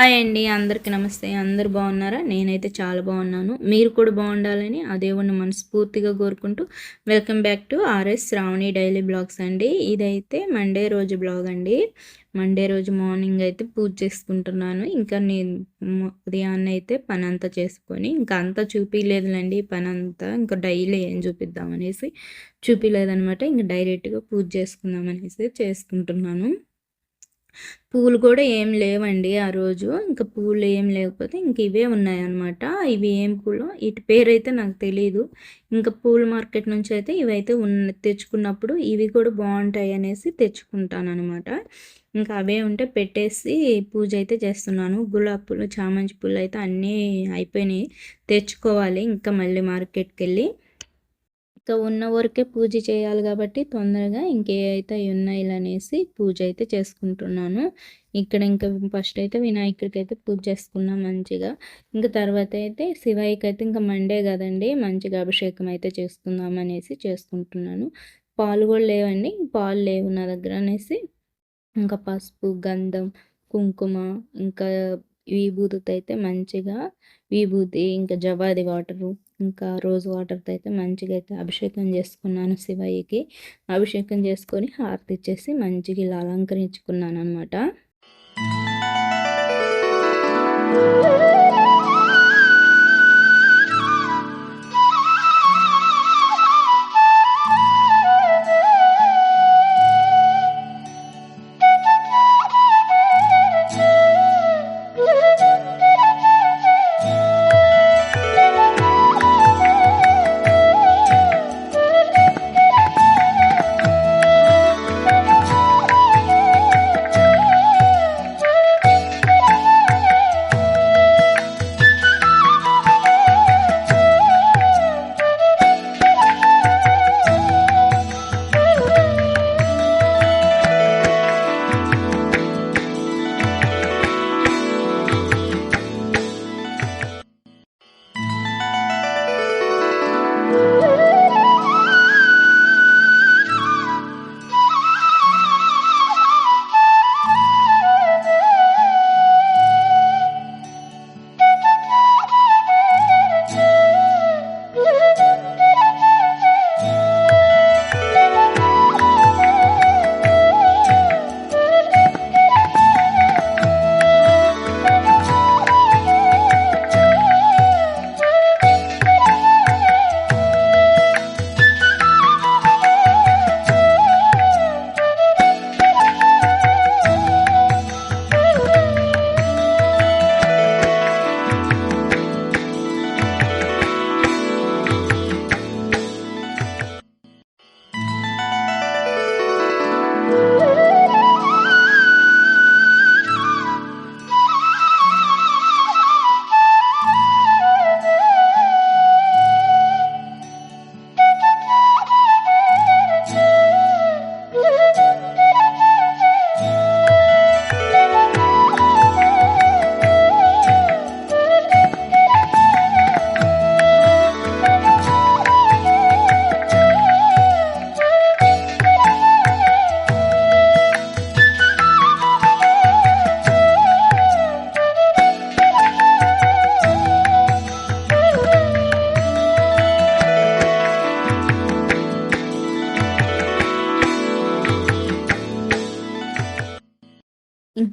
Hi అండి అందరికీ నమస్తే. అందరు బాగున్నారా? నేనైతే చాలా బాగున్నాను. మీరు కూడా బాగుండాలని ఆ దేవుణ్ణి మనస్ఫూర్తిగా కోరుకుంటూ welcome back to RS Shravani daily blogs అండి. ఇదైతే మండే రోజు బ్లాగ్ అండి. మండే రోజు మార్నింగ్ అయితే పూజ చేసుకుంటున్నాను. ఇంకా నేను ఉదయాన్నే అయితే పని అంతా చేసుకొని ఇంకా అంతా చూపించలేదులేండి పని అంతా ఇంకా డైలీ ఏం చూపిద్దామనేసి చూపించలేదనమాట ఇంకా డైరెక్ట్గా పూజ చేసుకుందాం అనేసి చేసుకుంటున్నాను. పూలు కూడా ఏం లేవండి ఆ రోజు. ఇంకా పూలు ఏం లేకపోతే ఇంక ఇవే ఉన్నాయన్నమాట. ఇవి ఏం పూలు? వీటి పేరు అయితే నాకు తెలియదు ఇంకా పూల మార్కెట్ నుంచి అయితే ఇవైతే ఉన్న తెచ్చుకున్నప్పుడు ఇవి కూడా బాగుంటాయి అనేసి తెచ్చుకుంటాను అనమాట ఇంకా అవే ఉంటే పెట్టేసి పూజ అయితే చేస్తున్నాను. గులాబీ పూలు చామంతి పూలు అయితే అన్నీ అయిపోయినాయి. తెచ్చుకోవాలి. ఇంకా మళ్ళీ మార్కెట్కి వెళ్ళి ఇంకా ఉన్న వరకే పూజ చేయాలి కాబట్టి తొందరగా ఇంకేవైతే ఉన్నాయి అనేసి పూజ అయితే చేసుకుంటున్నాను. ఇక్కడ ఇంకా ఫస్ట్ అయితే వినాయకుడికి అయితే పూజ చేసుకున్నాం మంచిగా. ఇంకా తర్వాత అయితే శివయ్యకి అయితే ఇంకా మండే కదండి మంచిగా అభిషేకం అయితే చేసుకుందాం అనేసి చేసుకుంటున్నాను. పాలు కూడా లేవండి పాలు లేవు నా దగ్గర అనేసి ఇంకా పసుపు గంధం కుంకుమ ఇంకా విభూతితో అయితే మంచిగా విభూతి ఇంకా జవాది వాటరు ఇంకా రోజు వాటర్తో అయితే మంచిగా అయితే అభిషేకం చేసుకున్నాను శివయ్యకి. అభిషేకం చేసుకొని హారతి ఇచ్చేసి మంచిగా ఇలా అలంకరించుకున్నాను అనమాట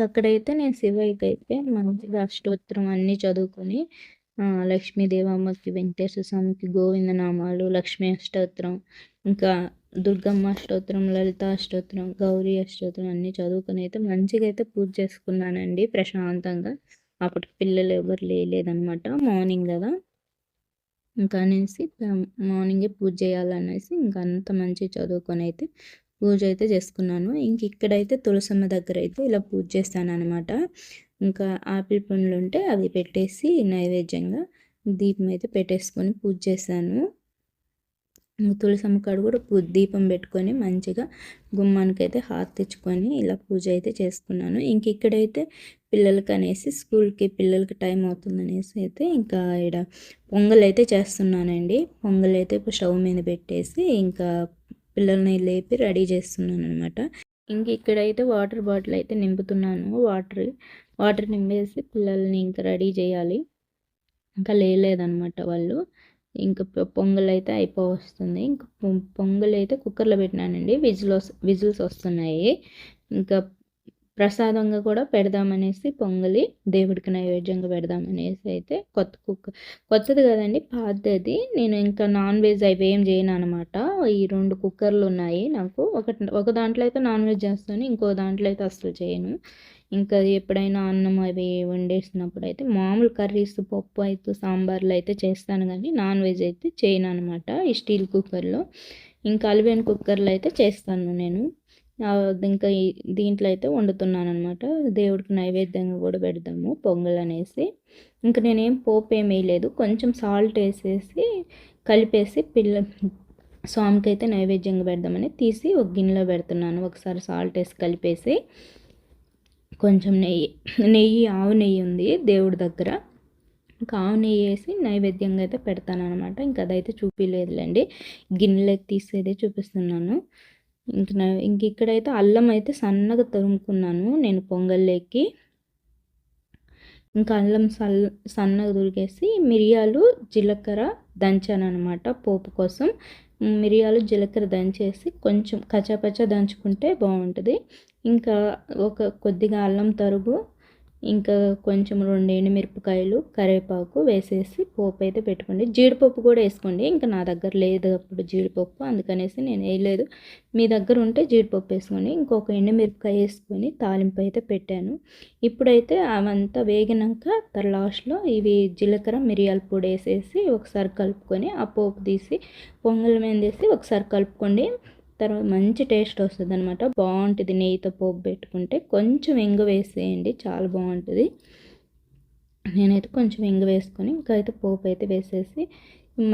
నాకు అక్కడైతే నేను శివయ్యకి అయితే మంచిగా అష్టోత్తరం అన్నీ చదువుకొని లక్ష్మీదేవమ్మకి వెంకటేశ్వర స్వామికి గోవింద నామాలు లక్ష్మీ అష్టోత్తరం ఇంకా దుర్గమ్మ అష్టోత్తరం లలిత అష్టోత్తరం గౌరీ అష్టోత్తరం అన్నీ చదువుకొని అయితే మంచిగా అయితే పూజ చేసుకున్నానండి ప్రశాంతంగా. అప్పుడు పిల్లలు ఎవరు లేదనమాట మార్నింగ్ కదా. ఇంకా అనేసి మార్నింగే పూజ చేయాలనేసి ఇంకా అంత మంచిగా చదువుకొని అయితే పూజ అయితే చేసుకున్నాను. ఇంక ఇక్కడైతే తులసమ్మ దగ్గర అయితే ఇలా పూజ చేస్తాను అనమాట ఇంకా ఆపిల్ పండ్లు ఉంటే అవి పెట్టేసి నైవేద్యంగా దీపం అయితే పెట్టేసుకొని పూజ చేశాను తులసమ్మ కాడ కూడా పూ దీపం పెట్టుకొని మంచిగా గుమ్మానికి అయితే హాత్ తెచ్చుకొని ఇలా పూజ అయితే చేసుకున్నాను. ఇంక ఇక్కడైతే పిల్లలకి అనేసి స్కూల్కి పిల్లలకి టైం అవుతుంది అనేసి అయితే ఇంకా ఇక్కడ పొంగల్ అయితే చేస్తున్నానండి. పొంగల్ అయితే స్టవ్ మీద పెట్టేసి ఇంకా పిల్లల్ని లేపి రెడీ చేస్తున్నాను అనమాట ఇంక ఇక్కడైతే వాటర్ బాటిల్ అయితే నింపుతున్నాను. వాటర్ వాటర్ నింపేసి పిల్లల్ని ఇంకా రెడీ చేయాలి. ఇంకా లేలేదనమాట వాళ్ళు. ఇంకా పొంగల్ అయితే అయిపో వస్తుంది ఇంకా పొంగల్ అయితే కుక్కర్లో పెట్టినానండి. విజిల్ విజిల్స్ వస్తున్నాయి. ఇంకా ప్రసాదంగా కూడా పెడదామనేసి పొంగలి దేవుడికి నైవేద్యంగా పెడదామనేసి అయితే కొత్త కుక్క కొత్తది కదండి పాతది. నేను ఇంకా నాన్ వెజ్ అవి ఏం చేయను అనమాట. ఈ రెండు కుక్కర్లు ఉన్నాయి నాకు. ఒక ఒక దాంట్లో అయితే నాన్ వెజ్ చేస్తాను ఇంకో దాంట్లో అయితే అసలు చేయను. ఇంకా ఎప్పుడైనా అన్నం అవి వండేసినప్పుడు అయితే మామూలు కర్రీస్ పప్పు అయితే సాంబార్లు అయితే చేస్తాను కానీ నాన్ వెజ్ అయితే చేయను అనమాట ఈ స్టీల్ కుక్కర్లో. ఇంకా అలివేన్ కుక్కర్లో అయితే చేస్తాను నేను. ఇంకా దీంట్లో అయితే వండుతున్నాను అనమాట దేవుడికి నైవేద్యంగా కూడా పెడతాము పొంగల్ అనేసి. ఇంకా నేనేం పోపు ఏమీ వేయలేదు. కొంచెం సాల్ట్ వేసేసి కలిపేసి పిల్ల స్వామికి అయితే నైవేద్యంగా పెడదామని తీసి ఒక గిన్నెలో పెడుతున్నాను. ఒకసారి సాల్ట్ వేసి కలిపేసి కొంచెం నెయ్యి నెయ్యి ఆవు నెయ్యి ఉంది దేవుడి దగ్గర. ఇంకా ఆవు నెయ్యి వేసి నైవేద్యంగా అయితే పెడతాను అనమాట ఇంకా అదైతే చూపించలేదులేండి గిన్నెలోకి తీసేదే చూపిస్తున్నాను. ఇంక ఇంక ఇక్కడైతే అల్లం అయితే సన్నగా తురుముకున్నాను నేను పొంగల్లోకి. ఇంకా అల్లం సల్ సన్నగా తురిగేసి మిరియాలు జీలకర్ర దంచాను అనమాట పోపు కోసం. మిరియాలు జీలకర్ర దంచేసి కొంచెం కచ్చాపచ్చ దంచుకుంటే బాగుంటుంది. ఇంకా ఒక కొద్దిగా అల్లం తరుగు ఇంకా కొంచెం రెండు ఎండుమిరపకాయలు కరివేపాకు వేసేసి పోపు అయితే పెట్టుకోండి. జీడిపప్పు కూడా వేసుకోండి. ఇంకా నా దగ్గర లేదు అప్పుడు జీడిపప్పు అందుకనేసి నేను వేయలేదు. మీ దగ్గర ఉంటే జీడిపప్పు వేసుకోండి. ఇంకొక ఎండుమిరపకాయ వేసుకొని తాలింపు అయితే పెట్టాను. ఇప్పుడైతే అవంతా వేగినాక లాస్ట్లో ఇవి జీలకర్ర మిరియాల పొడి వేసేసి ఒకసారి కలుపుకొని ఆ పోపు తీసి పొంగల్ మీద వేసి ఒకసారి కలుపుకోండి. తర్వాత మంచి టేస్ట్ వస్తుంది అనమాట బాగుంటుంది నెయ్యితో పోపు పెట్టుకుంటే. కొంచెం ఎంగు వేసేయండి చాలా బాగుంటుంది నేనైతే కొంచెం ఎంగు వేసుకొని ఇంకా అయితే పోపు అయితే వేసేసి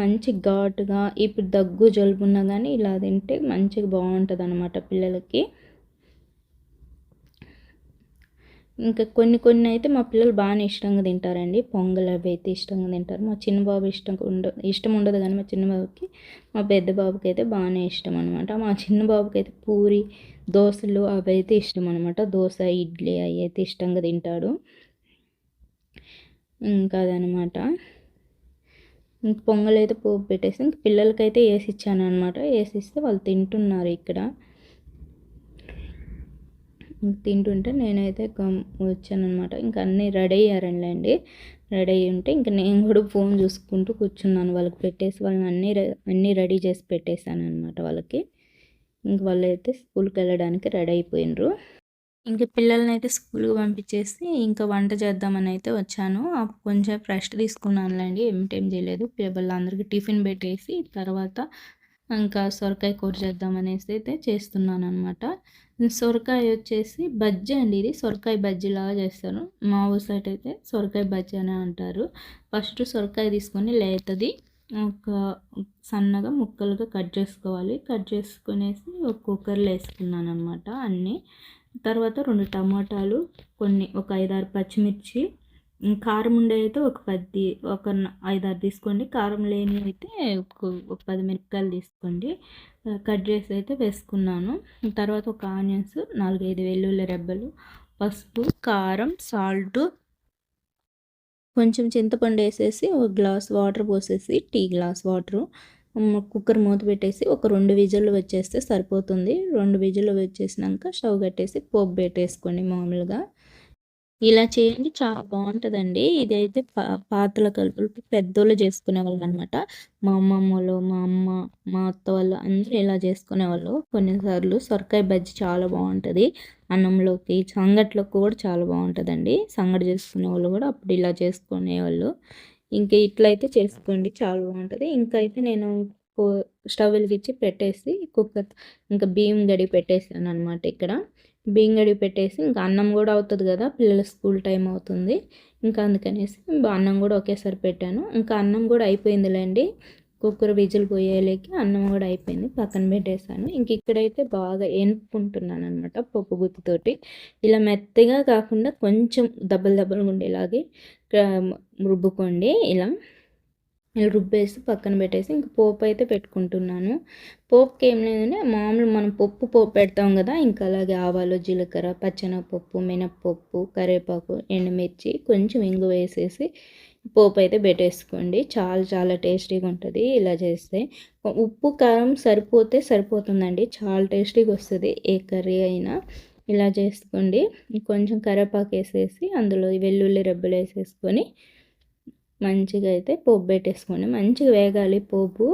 మంచి ఘాటుగా ఇప్పుడు దగ్గు జలుబు ఉన్నా కానీ ఇలా తింటే మంచిగా బాగుంటుంది అనమాట పిల్లలకి. ఇంకా కొన్ని కొన్ని అయితే మా పిల్లలు బాగానే ఇష్టంగా తింటారండి. పొంగల్ అవి అయితే ఇష్టంగా తింటారు. మా చిన్న బాబు ఇష్టం ఉండ ఇష్టం ఉండదు కానీ మా చిన్న బాబుకి మా పెద్ద బాబుకి అయితే బాగానే ఇష్టం అనమాట మా చిన్న బాబుకి అయితే పూరి దోశలు అవి అయితే ఇష్టం అనమాట దోశ ఇడ్లీ అవి అయితే ఇష్టంగా తింటాడు. ఇంకా అదనమాట ఇంక పొంగల్ అయితే పోపు పెట్టేసి ఇంక పిల్లలకైతే వేసి ఇచ్చాను అనమాట వేసి ఇస్తే వాళ్ళు తింటున్నారు ఇక్కడ. తింటుంటే నేనైతే వచ్చానమాట ఇంకా అన్నీ రెడీ అయ్యారండి రెడీ అయ్యి ఉంటే ఇంకా నేను కూడా ఫోన్ చూసుకుంటూ కూర్చున్నాను. వాళ్ళకి పెట్టేసి వాళ్ళని అన్నీ అన్నీ రెడీ చేసి పెట్టేశాను అనమాట వాళ్ళకి. ఇంక వాళ్ళు అయితే స్కూల్కి వెళ్ళడానికి రెడీ అయిపోయినరు. ఇంకా పిల్లల్ని అయితే స్కూల్కి పంపించేసి ఇంకా వంట చేద్దామని అయితే వచ్చాను. కొంచెం రెస్ట్ తీసుకున్నానులేండి. ఏమిటేం చేయలేదు. పిల్లలందరికీ టిఫిన్ పెట్టేసి తర్వాత ఇంకా సొరకాయ కూర చేద్దామనేసి అయితే చేస్తున్నాను అనమాట సొరకాయ వచ్చేసి బజ్జీ అండి ఇది. సొరకాయ బజ్జీ లాగా చేస్తారు. మా ఊరు సైడ్ అయితే సొరకాయ బజ్జీ అని అంటారు. ఫస్ట్ సొరకాయ తీసుకొని లేతది. ఒక సన్నగా ముక్కలుగా కట్ చేసుకోవాలి. కట్ చేసుకునేసి ఒక కుక్కర్లో వేసుకున్నాను అనమాట అన్నీ. తర్వాత రెండు టమాటాలు కొన్ని ఒక ఐదారు పచ్చిమిర్చి కారం ఉండే అయితే ఒక పది ఒక ఐదారు తీసుకోండి. కారం లేని అయితే ఒక పది మిరపకాయలు తీసుకోండి. కట్ చేసి అయితే వేసుకున్నాను. తర్వాత ఒక ఆనియన్స్ నాలుగైదు వెల్లుల్లి రెబ్బలు పసుపు కారం సాల్ట్ కొంచెం చింతపండు వేసేసి ఒక గ్లాస్ వాటర్ పోసేసి టీ గ్లాస్ వాటరు కుక్కర్ మూత పెట్టేసి ఒక రెండు విజిల్లు వచ్చేస్తే సరిపోతుంది. రెండు విజిల్లు వచ్చేసినాక స్టవ్ కట్టేసి పోపు పెట్టేసుకోండి మామూలుగా. ఇలా చేయండి. చాలా బాగుంటుందండి. ఇదైతే పా పాతల కలుపులు పెద్దోళ్ళు చేసుకునేవాళ్ళు అనమాట మా అమ్మమ్మలు మా అమ్మ మా అత్త వాళ్ళు అందరూ ఇలా చేసుకునేవాళ్ళు. కొన్నిసార్లు సొరకాయ బజ్జి చాలా బాగుంటుంది. అన్నంలోకి సంగట్లోకి కూడా చాలా బాగుంటుందండి. సంగటి చేసుకునే వాళ్ళు కూడా అప్పుడు ఇలా చేసుకునేవాళ్ళు. ఇంకా ఇట్లయితే చేసుకోండి. చాలా బాగుంటుంది. ఇంకా అయితే నేను స్టవ్ వెలిగించి పెట్టేసి కుక్కర్ ఇంకా బియ్యం గడి పెట్టేసాను అనమాట ఇక్కడ. బీంగడి పెట్టేసి ఇంకా అన్నం కూడా అవుతుంది కదా పిల్లల స్కూల్ టైం అవుతుంది. ఇంకా అందుకనేసి అన్నం కూడా ఒకేసారి పెట్టాను. ఇంకా అన్నం కూడా అయిపోయిందిలేండి. కుక్కర్ విజిల్ పోయేలేకి అన్నం కూడా అయిపోయింది పక్కన పెట్టేశాను. ఇంక ఇక్కడైతే బాగా ఎనుపుకుంటున్నాను అనమాట పప్పు గుత్తితోటి. ఇలా మెత్తగా కాకుండా కొంచెం దెబ్బలు దెబ్బలు ఉండేలాగే రుబ్బుకోండి ఇలా. ఇలా రుబ్బేసి పక్కన పెట్టేసి ఇంక పోపు అయితే పెట్టుకుంటున్నాను. పోపుకి ఏం లేదంటే మామూలు మనం పప్పు పోపు పెడతాం కదా ఇంకా అలాగే ఆవాలు జీలకర్ర పచ్చనపప్పు మినప్పప్పు కరివేపాకు ఎండుమిర్చి కొంచెం ఇంగు వేసేసి పోపు అయితే పెట్టేసుకోండి. చాలా చాలా టేస్టీగా ఉంటుంది ఇలా చేస్తే. ఉప్పు కారం సరిపోతే సరిపోతుందండి చాలా టేస్టీగా వస్తుంది ఏ కర్రీ అయినా ఇలా చేసుకోండి. కొంచెం కరివేపాకు వేసేసి అందులో వెల్లుల్లి రెబ్బలు వేసేసుకొని మంచిగా అయితే పోపు పెట్టేసుకోండి మంచిగా వేగాలి పోపు.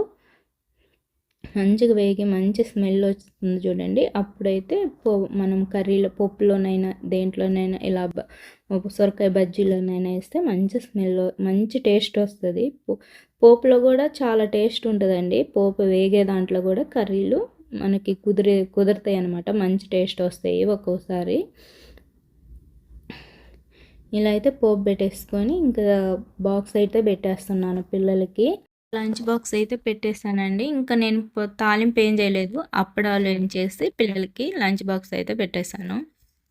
మంచిగా వేగి మంచి స్మెల్ వస్తుంది చూడండి. అప్పుడైతే పో మనం కర్రీలో పప్పులోనైనా దేంట్లోనైనా ఇలా సొరకాయ బజ్జీలోనైనా వేస్తే మంచి స్మెల్ మంచి టేస్ట్ వస్తుంది. పోపులో కూడా చాలా టేస్ట్ ఉంటుందండి. పోపు వేగే దాంట్లో కూడా కర్రీలు మనకి కుదిరే కుదురుతాయి అనమాట మంచి టేస్ట్ వస్తాయి ఒక్కోసారి. ఇలా అయితే పోపు పెట్టేసుకొని ఇంకా బాక్స్ అయితే పెట్టేస్తున్నాను పిల్లలకి. లంచ్ బాక్స్ అయితే పెట్టేసానండి ఇంకా నేను తాలింపు ఏం చేయలేదు. అప్పడాలు ఏం చేసి పిల్లలకి లంచ్ బాక్స్ అయితే పెట్టేశాను.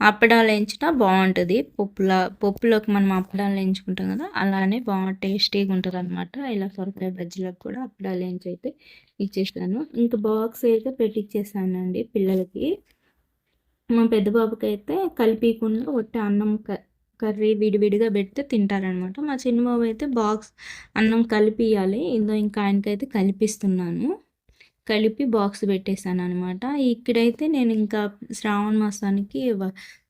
అప్పడాలు వేయించినా బాగుంటుంది. పప్పుల పప్పులోకి మనం అప్పడాలు వేయించుకుంటాం కదా అలానే బాగా టేస్టీగా ఉంటుంది అనమాట ఇలా సొరకాయ బజ్జీలకు కూడా అప్పడాలు వేయించి అయితే ఇచ్చేసాను. ఇంకా బాక్స్ అయితే పెట్టిచ్చేసానండి పిల్లలకి. మా పెద్ద బాబుకి అయితే కలిపికుండా ఒట్టి అన్నం కర్రీ విడివిడిగా పెడితే తింటారనమాట. మా చిన్న బాబు అయితే బాక్స్ అన్నం కలిపియాలి ఇందో ఇంకా ఆయనకైతే కలిపిస్తున్నాను. కలిపి బాక్స్ పెట్టేశాను అనమాట ఇక్కడైతే నేను ఇంకా శ్రావణ మాసానికి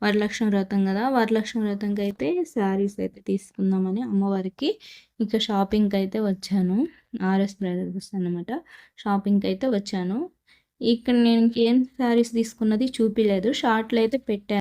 వరలక్ష్మి వ్రతం కదా వరలక్ష్మి వ్రతంకి అయితే శారీస్ అయితే తీసుకుందామని అమ్మవారికి ఇంకా షాపింగ్కి అయితే వచ్చాను. ఆర్ఎస్ బ్రదర్స్ అనమాట షాపింగ్కి అయితే వచ్చాను. ఇక్కడ నేను ఏం శారీస్ తీసుకున్నది చూపిలేదు. షార్ట్లు అయితే పెట్టాను